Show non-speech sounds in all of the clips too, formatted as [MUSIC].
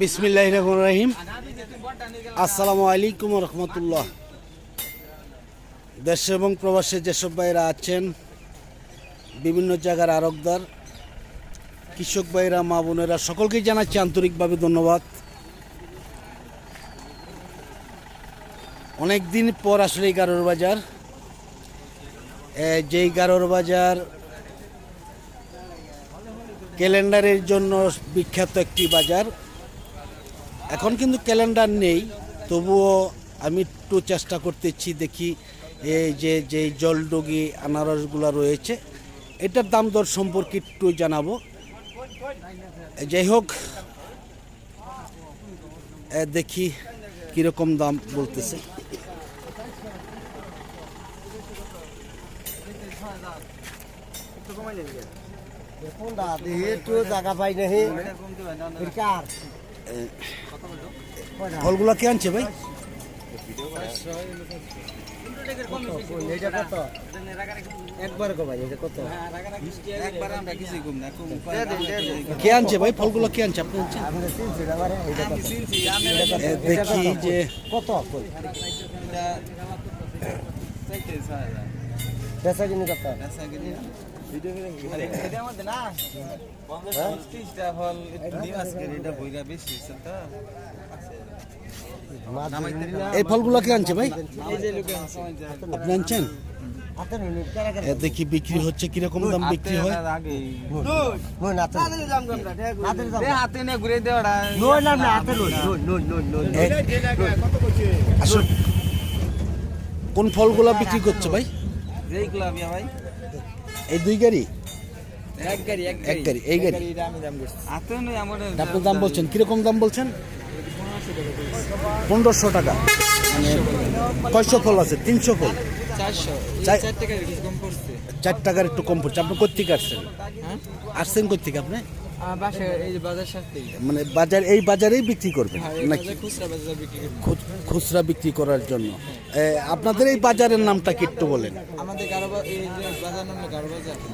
বিসমিল্লাহ রহমান রাহিম আসসালামু আলাইকুম রহমতুল্লাহ। দেশ এবং প্রবাসে যেসব ভাইরা আছেন, বিভিন্ন জায়গার আরকদার কৃষক ভাইরা মা বোনেরা, সকলকেই জানাচ্ছি আন্তরিকভাবে ধন্যবাদ। অনেক দিন পর আসলে এই গারোর বাজার। যেই গারোর বাজার ক্যালেন্ডারের জন্য বিখ্যাত একটি বাজার। এখন কিন্তু ক্যালেন্ডার নেই, তবুও আমি একটু চেষ্টা করতেছি দেখি এই যে যে জলডুগি আনারসগুলো রয়েছে, এটার দাম দর সম্পর্কে একটু জানাব। যাই হোক দেখি কীরকম দাম বলতেছে। ফলগুলো কে আনছে ভাই? এটা কত একবার কো ভাই এটা কত? কে আনছে ভাই? ফলগুলো কে আনছে? আপনি দেখি যে কত? বেচা কিনি কত। এই ফলগুলো কে আনছে ভাই? আপনি আনছেন? দেখি বিক্রি হচ্ছে, কীরকম দাম বিক্রি হয়? কোন ফলগুলো বিক্রি করছে ভাই ভাই? এই দুই গাড়ি? এক গাড়ি এক এক গাড়ি এই গাড়ি। আমার আপনি দাম বলছেন কীরকম দাম বলছেন? পনেরোশো টাকা। মানে কয়শো ফল আছে? তিনশো ফল। চার টাকার একটু কম পড়ছে। আপনি কোথেকে আসছেন? হ্যাঁ? আসছেন কোথেকে আপনি? মানে বাজার এই বাজারেই বিক্রি করবেন হ্যাঁ নাকি? খুচরা বিক্রি করার জন্য। আপনাদের এই বাজারের নামটা কি একটু বলেন?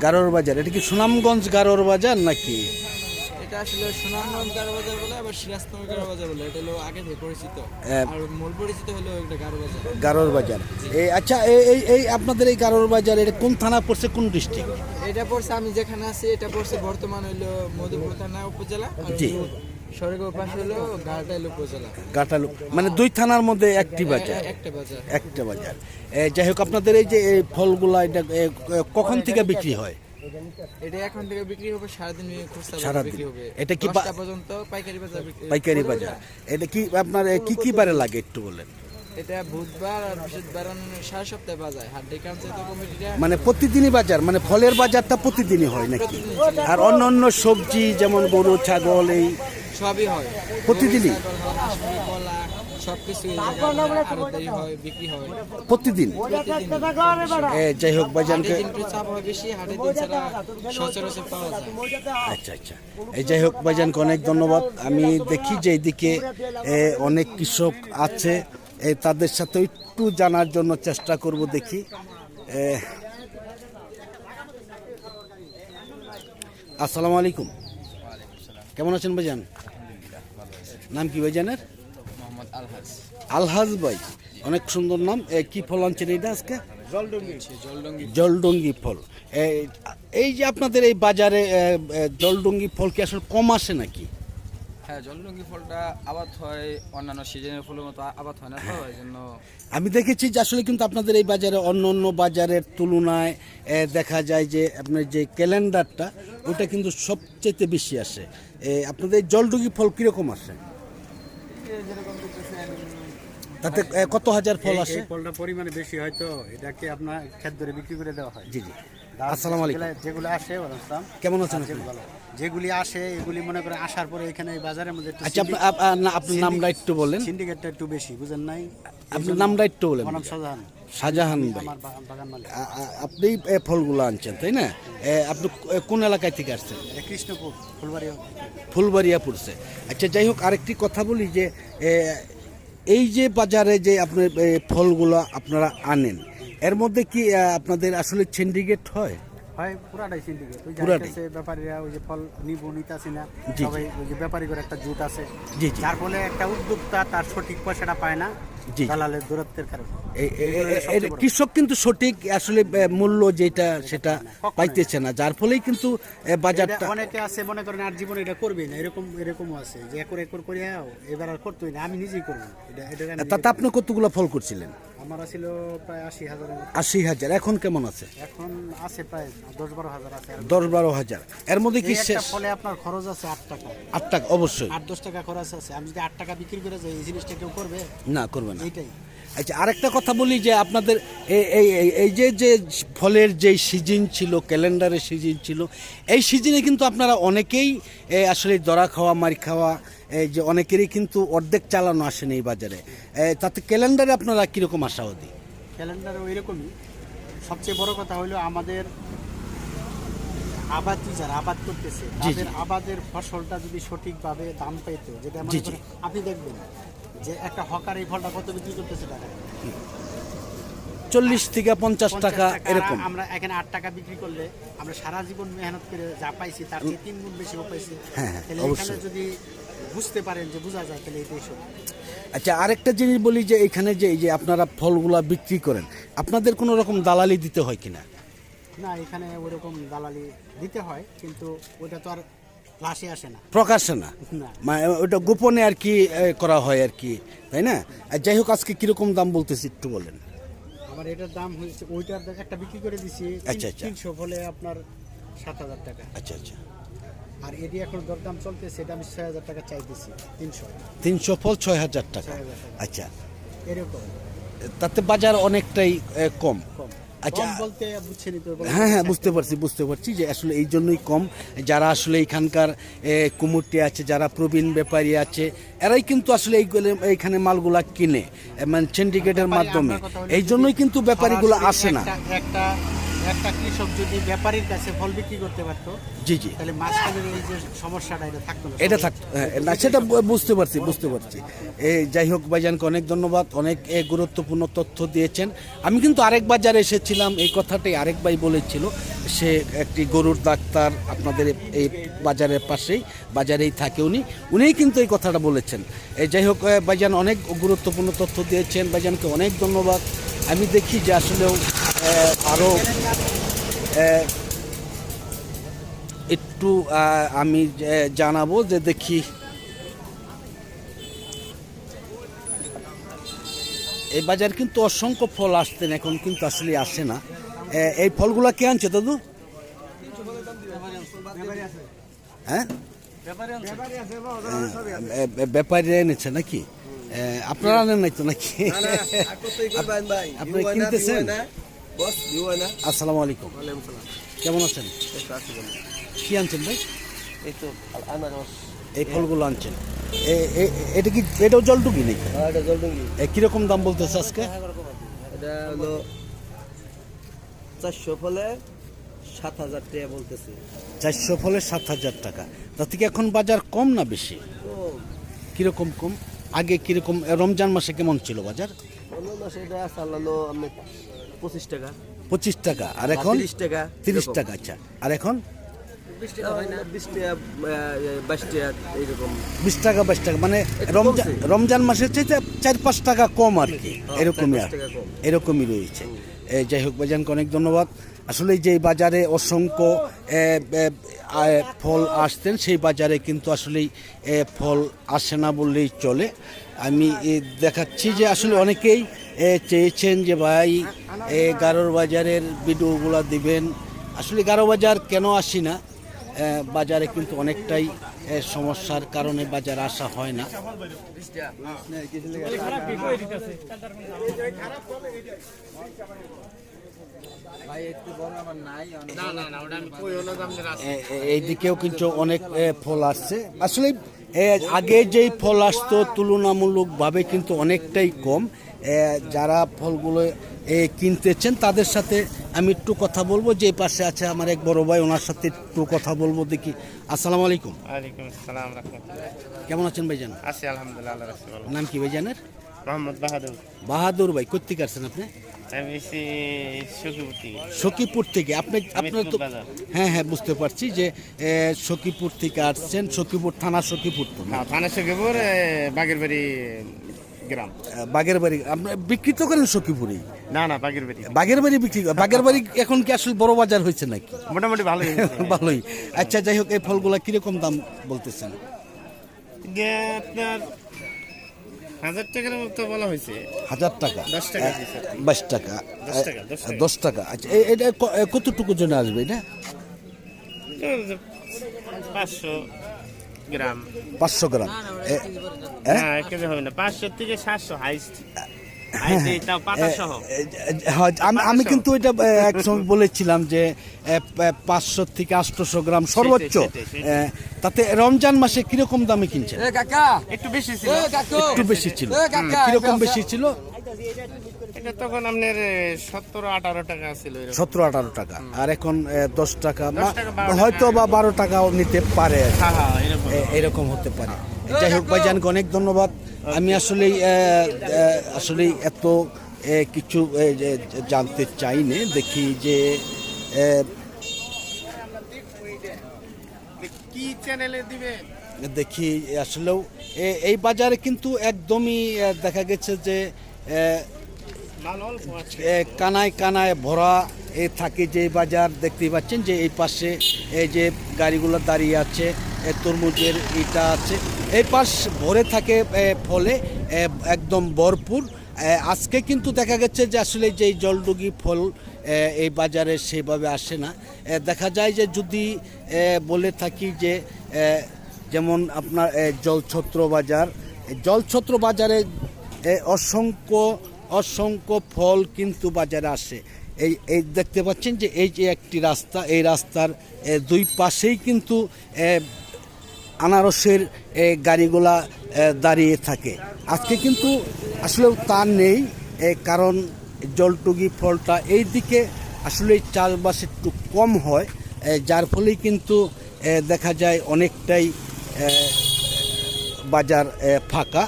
গারোর বাজার। এটা কি সুনামগঞ্জ গারোর বাজার নাকি? এটা আসলে সুনামগঞ্জ গারো বাজার বলে আবার সিরাজতম গারো বাজার বলে। এটা হলো আগে থেকে পরিচিত। আর মূল পরিচিত হলো এটা গারো বাজার গারোর বাজার। এই আচ্ছা এই এই আপনাদের এই গারোর বাজার এটা কোন থানা পড়ছে কোন ডিস্ট্রিক্ট? এটা পড়ছে আমি যেখানে আছি এটা পড়ছে বর্তমান হইল মধুপুর থানা উপজেলা জি। সরগো পাশে হলো ঘাটাইল উপজেলা। গাটালু মানে দুই থানার মধ্যে একটি বাজার। একটা বাজার। একটা বাজার। যাই হোক আপনাদের এই যে এই ফলগুলা এটা কখন থেকে বিক্রি হয়? এটা এখন থেকে বিক্রি হবে সারাদিন খুচরা সারাদিন। বিক্রি হবে। এটা কি পর্যন্ত পাইকারি বাজার পাইকারি বাজার। এটা কি আপনার কি কি বারে লাগে একটু বলেন? এটা বুধবার আর বৃহস্পতিবার সারা সপ্তাহে বাজার হাট ডে কাউন্সিল কমিটিটা মানে প্রতিদিনই বাজার মানে ফলের বাজারটা প্রতিদিনই হয় নাকি? আর অন্য অন্য সবজি যেমন গরু ছাগল এই সবই হয়। প্রতিদিনই? কলা প্রতিদিন? যাই হোক যায়। আচ্ছা আচ্ছা। এই যাই হোক ভাইজানকে অনেক ধন্যবাদ। আমি দেখি যে এইদিকে অনেক কৃষক আছে। তাদের সাথে একটু জানার জন্য চেষ্টা করব দেখি। আসসালামু আলাইকুম। কেমন আছেন ভাইজান? নাম কি ভাইজানের? আলহাজ। ভাই অনেক সুন্দর নাম। কি ফল আনছেন এইটা আজকে? জলডঙ্গি। জলডঙ্গি ফল। এই যে আপনাদের এই বাজারে জলডঙ্গি ফল কি আসলে কম আসে নাকি? হ্যাঁ জলডঙ্গি ফলটা আবাদ হয় অন্যান্য সিজনের ফুলের মতো আবাদ হয় না তো এই জন্য [LAUGHS] আমি দেখেছি যে আসলে কিন্তু আপনাদের এই বাজারে অন্য অন্য বাজারের তুলনায় দেখা যায় যে আপনার যে ক্যালেন্ডারটা ওটা কিন্তু সবচেয়ে বেশি আসে। আপনাদের এই জলডুগি ফল কীরকম আসে? তাতে কত হাজার ফল আসে? ফলটা পরিমাণে বেশি হয়তো এটাকে আপনার খেত ধরে বিক্রি করে দেওয়া হয়। জি জি। আসসালামু আলাইকুম। যেগুলা- আসে ওয়ালাইকুম কেমন আছেন। যেগুলি আসে এগুলি মনে করে আসার পরে এখানে এই বাজারের মধ্যে আচ্ছা আপনার নামটা একটু বলেন। সিন্ডিকেটটা একটু বেশি বুঝেন নাই? আপনার নামটা একটু বলেন। নাম শাহজাহান। শাহজাহান ভাই। আপনি ফলগুলো আনছেন তাই না? আপনি কোন এলাকায় থেকে আসছেন? কৃষ্ণপুর ফুলবাড়ি ফুলবাড়িয়া। পড়ছে আচ্ছা যাই হোক আরেকটি কথা বলি যে এই যে বাজারে যে আপনি এ, ফলগুলো আপনারা আনেন এর মধ্যে কি আপনাদের আসলে সিন্ডিকেট হয়? হয় পুরাটাই সিন্ডিকেট ওই। ব্যাপারীরা ওই যে ফল নিবো নিতাছি না। সবাই ওই যে একটা জুট আছে। যার ফলে একটা উদ্যোক্তা তার সঠিক পয়সাটা পায় না দালালের দূরত্বের কারণে। কৃষক কিন্তু সঠিক আসলে মূল্য যেটা সেটা পাইতেছে না। যার ফলেই কিন্তু বাজারটা অনেকে আছে মনে করেন আর জীবনে এটা করবে না। এরকম এরকমও আছে। যে একর একর করে এবার আর করতেই না। আমি নিজেই করব তাতে আপনি কতগুলো ফল করছিলেন? আমার ছিল প্রায় আশি হাজার আশি হাজার। এখন কেমন আছে? এখন আছে প্রায় দশ বারো হাজার আছে দশ বারো হাজার। এর মধ্যে কি শেষ ফলে আপনার খরচ আছে আট টাকা। আট টাকা অবশ্যই। আট দশ টাকা খরচ আছে। আমি যদি আট টাকা বিক্রি করে যাই এই জিনিসটা কেউ করবে? না করবে না। এইটাই। আচ্ছা আরেকটা কথা বলি যে আপনাদের এই- এই যে যে ফলের যে সিজন ছিল ক্যালেন্ডারের সিজন ছিল এই সিজনে কিন্তু আপনারা অনেকেই আসলে দরা খাওয়া মারি খাওয়া এই যে অনেকেরই কিন্তু অর্ধেক চালানো আসেন এই বাজারে। তাতে ক্যালেন্ডারে আপনারা কীরকম আশাবাদী ক্যালেন্ডারও এরকমই সবচেয়ে বড় কথা হলো আমাদের আবাদি যারা আবাদ করতেছে। তাদের আবাদের ফসলটা যদি সঠিকভাবে দাম পেত যেটা আপনি দেখবেন যে একটা হকার এই ফলটা কত বিক্রি করতেছে টাকা? চল্লিশ থেকে পঞ্চাশ টাকা এরকম। আমরা এখানে আট টাকা বিক্রি করলে আমরা সারা জীবন মেহনত করে যা পাইছি তার চেয়ে তিন গুণ বেশিও পাইছি। হ্যাঁ, হ্যাঁ, তাহলে এখানে। যদি বুঝতে পারেন যে বোঝা যায় তাহলে এটাই সত্যি। আচ্ছা আরেকটা জিনিস বলি যে এখানে যে এই যে আপনারা ফলগুলা বিক্রি করেন আপনাদের কোনো রকম দালালি দিতে হয় কিনা? না এখানে ওরকম দালালি দিতে হয় কিন্তু ওটা তো আর লাশে আসে না। প্রকাশ্যে না? মানে ওটা গোপনে আর কি করা হয় আর কি তাই না? আর যাই হোক আজকে কীরকম দাম বলতেছি একটু বলেন। আমার এটার দাম হয়েছে ওইটার একটা বিক্রি করে দিছি আচ্ছা, আচ্ছা। তিনশো হলে আপনার সাত হাজার টাকা। আচ্ছা আচ্ছা। আর এটি এখন দরদাম চলতেছে এটা আমি ছয় হাজার টাকা চাইতেছি তিনশো। তিনশো ফল ছয় হাজার টাকা। আচ্ছা। এরকম। তাতে বাজার অনেকটাই কম। কম। আচ্ছা। হ্যাঁ হ্যাঁ বুঝতে পারছি বুঝতে পারছি যে আসলে এই জন্যই কম। যারা আসলে এখানকার কুমুরটি আছে যারা প্রবীণ ব্যাপারী আছে এরাই কিন্তু আসলে এইগুলো এইখানে মালগুলা কিনে মানে সিন্ডিকেটের মাধ্যমে। এই জন্যই কিন্তু ব্যাপারীগুলো আসে না। একটা- একটা কৃষক যদি ব্যাপারীর কাছে ফল বিক্রি করতে পারতো জি জি। তাহলে মাঝখানের এই যে সমস্যাটা এটা থাকতো না এটা থাক হ্যাঁ, না সেটা বুঝতে পারছি বুঝতে পারছি। এ যাই হোক ভাইজানকে অনেক ধন্যবাদ অনেক গুরুত্বপূর্ণ তথ্য দিয়েছেন। আমি কিন্তু আরেক বাজারে এসেছিলাম এই কথাটাই আরেক ভাই বলেছিল সে একটি গরুর ডাক্তার আপনাদের এই বাজারের পাশেই বাজারেই থাকে উনি উনিই কিন্তু এই কথাটা বলেছেন। এ, যাই হোক ভাইজান অনেক গুরুত্বপূর্ণ তথ্য দিয়েছেন ভাইজানকে অনেক ধন্যবাদ। আমি দেখি যে আসলেও আরও একটু আমি জানাব যে দেখি এই বাজার কিন্তু অসংখ্য ফল আসতেন এখন কিন্তু আসলে আসে না। এই ফলগুলা কে আনছে দাদু? হ্যাঁ? এ, এনেছে নাকি? আপনারা আনেন নাই তো নাকি? আপনি কিনতেছেন? আসসালামু আলাইকুম। কেমন আছেন? কি আনছেন ভাই? এই তো আনারস। এই ফলগুলো আনছেন। এটা কি এটাও জলটুকি নাকি? এটা জলডুঙ্গি এ, কীরকম দাম বলতেছে আজকে? এটা হলো চারশো ফলে সাত হাজার টাকা বলতেছে। চারশো ফলে সাত হাজার টাকা। তা থেকে এখন বাজার কম না বেশি? কীরকম কম? আগে কীরকম রমজান মাসে কেমন ছিল বাজার? অন্য মাসে এটা আমি পঁচিশ টাকা। পঁচিশ টাকা। আর এখন? তিরিশ টাকা তিরিশ টাকা আচ্ছা। আর এখন? বিশ টাকা বাইশ টাকা মানে রমজান রমজান মাসের চাইতে চার পাঁচ টাকা কম আর কি। হ্যাঁ, এরকমই। এরকমই রয়েছে। যাই হোক ভাইজানকে অনেক ধন্যবাদ। আসলে যে বাজারে অসংখ্য ফল আসতেন, সেই বাজারে কিন্তু আসলে ফল আসে না বললেই চলে। আমি দেখাচ্ছি যে আসলে অনেকেই চেয়েছেন যে ভাই গারোর বাজারের ভিডিওগুলো দিবেন। আসলে গারো বাজার কেন আসি না? বাজারে কিন্তু অনেকটাই সমস্যার কারণে বাজার আসা হয় না। ভাই একটু বড় আমার নাই এ- এ- এইদিকেও কিন্তু অনেক ফল আসছে। আসলে আগে যেই ফল আসতো তুলনামূলকভাবে কিন্তু অনেকটাই কম। যারা ফলগুলো এ, কিনতেছেন তাদের সাথে আমি একটু কথা বলব। যে পাশে আছে আমার এক বড় ভাই ওনার সাথে একটু কথা বলব দেখি। আসসালামু আলাইকুম। ওয়ালাইকুম আসসালাম কেমন আছেন ভাইজান? আছি আলহামদুলিল্লাহ নাম কি ভাইজানের? মোহাম্মদ বাহাদুর। বাহাদুর ভাই কোথেকে আসছেন আপনি? সুখীপুর থেকে। সখীপুর আপনি আপনার তো হ্যাঁ হ্যাঁ বুঝতে পারছি যে সখীপুর থেকে আসছেন। সখীপুর থানা সখীপুর তো? না? থানা সুখীপুর বাগের বাড়ি গ্রাম। বাগের বাড়ি আপনার বিক্রি তো করেন সখীপুরেই না না বাগের বাড়ি বাগের বাড়ি বিক্রি। বাগের বাড়ি এখন কি আসলে বড় বাজার হয়েছে নাকি? মোটামুটি ভালোই [LAUGHS] ভালোই। আচ্ছা যাই হোক এই ফলগুলা কীরকম দাম বলতেছেন? আপনার হাজার টাকার মতো বলা হয়েছে। হাজার টাকা। বাইশ টাকা। দশ টাকা। আচ্ছা এটা কতটুকু জন্য আসবে এটা? পাঁচশো গ্রাম। পাঁচশো গ্রাম। হ্যাঁ? হবে না। পাঁচশো থেকে সাতশো হাইস্ট হয়, আমি আমি কিন্তু এটা এক সময় বলেছিলাম যে পাঁচশো থেকে আটশোশো গ্রাম সর্বোচ্চ। তাতে রমজান মাসে কীরকম দামে কিনছেন? একটু বেশি ছিল। একটু বেশি ছিল। এ, কীরকম বেশি ছিল? এটা তখন আপনার সতেরো আঠারো টাকা ছিল সতেরো আঠারো টাকা। আর এখন দশ টাকা। হয়তো বা বারো টাকাও নিতে পারে। হ্যাঁ হ্যাঁ এরকম। এরকম হতে পারে। যাই হোক ভাইজানকে অনেক ধন্যবাদ। আমি আসলেই আসলে এত কিছু জানতে চাই না দেখি যে কি চ্যানেলে দেখি আসলেও এই বাজারে কিন্তু একদমই দেখা গেছে যে কানায় কানায় ভরা এ থাকে যে বাজার দেখতেই পাচ্ছেন যে এই পাশে এই যে গাড়িগুলো দাঁড়িয়ে আছে তরমুজের ইটা আছে। এই পাশ ভরে থাকে ফলে একদম ভরপুর। আজকে কিন্তু দেখা গেছে যে আসলে যে জলডুগি ফল এই বাজারে সেভাবে আসে না। দেখা যায় যে যদি বলে থাকি যে যেমন আপনার জলছত্র বাজার জলছত্র বাজারে অসংখ্য অসংখ্য ফল কিন্তু বাজারে আসে। এই এই দেখতে পাচ্ছেন যে এই যে একটি রাস্তা, এই রাস্তার দুই পাশেই কিন্তু আনারসের গাড়িগুলা দাঁড়িয়ে থাকে। আজকে কিন্তু আসলেও তা নেই কারণ জলটুগি ফলটা এই দিকে আসলে চাষবাস একটু কম হয় যার ফলেই কিন্তু দেখা যায় অনেকটাই বাজার ফাঁকা।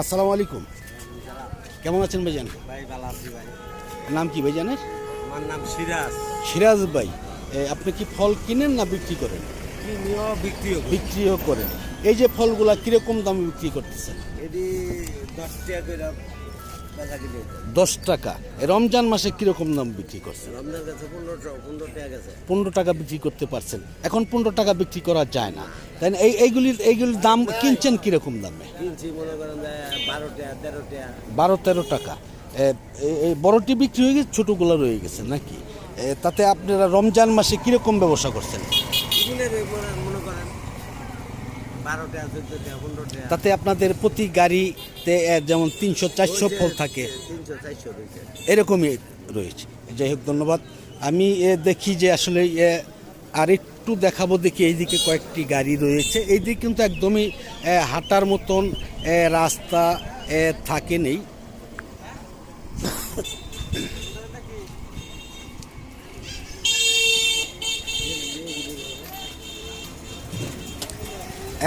আসসালামু আলাইকুম। কেমন আছেন ভাইজান? ভাই ভালো আছি ভাই। নাম কি ভাইজানের? আমার নাম সিরাজ। সিরাজ ভাই। আপনি কি ফল কিনেন না বিক্রি করেন? বিক্রিও করেন এই যে ফলগুলা কীরকম দামে বিক্রি করতেছেন দশ টাকা রমজান মাসে কীরকম দাম বিক্রি করছেন পনেরো টাকা বিক্রি করতে পারছেন। এখন পনেরো টাকা বিক্রি করা যায় না। তাই এই এইগুলির এইগুলির দাম কিনছেন কীরকম দামে? বারো তেরো টাকা। এই বড়টি বিক্রি হয়ে গেছে ছোটোগুলো রয়ে গেছে নাকি? তাতে আপনারা রমজান মাসে কীরকম ব্যবসা করছেন? মনে করেন তাতে আপনাদের প্রতি গাড়িতে যেমন তিনশো চারশো ফল থাকে। এরকমই রয়েছে। যাই হোক ধন্যবাদ। আমি এ, দেখি যে আসলে এ, আর একটু দেখাবো দেখি এইদিকে কয়েকটি গাড়ি রয়েছে। এইদিকে কিন্তু একদমই হাঁটার মতন রাস্তা থাকে নেই।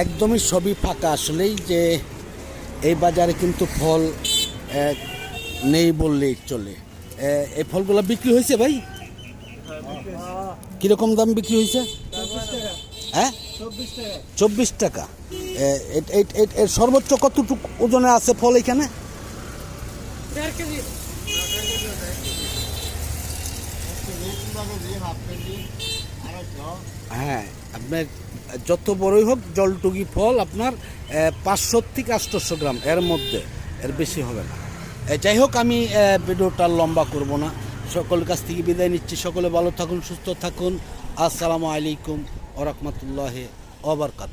একদমই সবই ফাঁকা আসলেই যে এই বাজারে কিন্তু ফল নেই বললেই চলে। এই ফলগুলো বিক্রি হয়েছে ভাই? কীরকম দাম বিক্রি হয়েছে? হ্যাঁ? চব্বিশ টাকা। এর সর্বোচ্চ কতটুকু ওজনে আছে ফল এখানে? হ্যাঁ আপনার, যত বড়ই হোক, জলটুকি ফল আপনার পাঁচশো থেকে আটশোশো গ্রাম, এর মধ্যে, এর বেশি হবে না। যাই হোক, আমি ভিডিওটা লম্বা করব না। সকল কাছ থেকে বিদায় নিচ্ছি। সকলে ভালো থাকুন, সুস্থ থাকুন। আসসালামু আলাইকুম ওরহমতুল্লাহ ওবরকাত